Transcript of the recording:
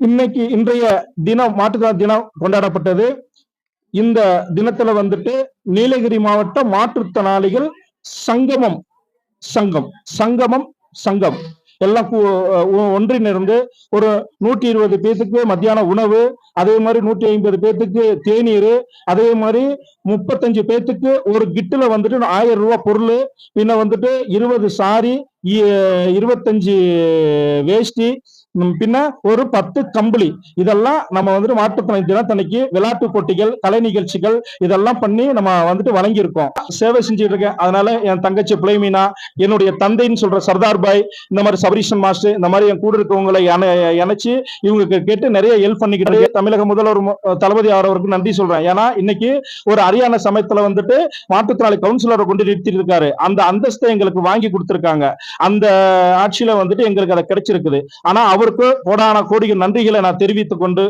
இன்னைக்கு இன்றைய தினம் மாற்றுத்திறனாளி தினம் கொண்டாடப்பட்டது. இந்த தினத்துல வந்துட்டு நீலகிரி மாவட்ட மாற்றுத்திறனாளிகள் சங்கமம் சங்கம் சங்கமம் சங்கம். எல்லாம் கூ- ஒன்றிணைந்து ஒரு நூற்றி இருபது பேத்துக்கு மத்தியான உணவு அதே மாதிரி நூற்றி ஐம்பது பேத்துக்கு தேநீர் அதே மாதிரி முப்பத்தஞ்சு பேத்துக்கு ஒரு கிட்டுல வந்துட்டு ஆயிரம் ரூபாய் பொருள் பின்ன வந்துட்டு இருபது சாரி இ- இருபத்தஞ்சு வேஷ்டி பின்ன ஒரு பத்து கம்பளி. இதெல்லாம் நம்ம வந்துட்டு மாற்றுத்திறனாளி தினத்தன்னைக்கு விளையாட்டு போட்டிகள் கலை நிகழ்ச்சிகள் இதெல்லாம் பண்ணி நம்ம வந்துட்டு வழங்கியிருக்கோம். சேவை செஞ்சுட்டு இருக்கேன் அதனால என் தங்கச்சி புலைமீனா என்னுடைய தந்தைன்னு சொல்ற சர்தார் பாய் இந்த மாதிரி சபரீஷன் மாஸ்டர் இந்த மாதிரி என் கூட இருக்கவங்களை இணைச்சு இவங்க கேட்டு நிறைய ஹெல்ப் பண்ணிக்கிட்டு தமிழக முதல்வர் தளபதி அவருக்கு நன்றி சொல்றேன். ஏன்னா இன்னைக்கு ஒரு அரியான சமயத்துல வந்துட்டு மாற்றுத்திறனாளி கவுன்சிலரை கொண்டு நிறுத்திட்டு இருக்காரு அந்த அந்தஸ்தை எங்களுக்கு வாங்கி கொடுத்திருக்காங்க. அந்த ஆட்சியில வந்துட்டு எங்களுக்கு அதை கிடைச்சிருக்குது. ஆனா அவருக்கு கோடான கோடிகள் நன்றிகளை நான் தெரிவித்துக் கொண்டு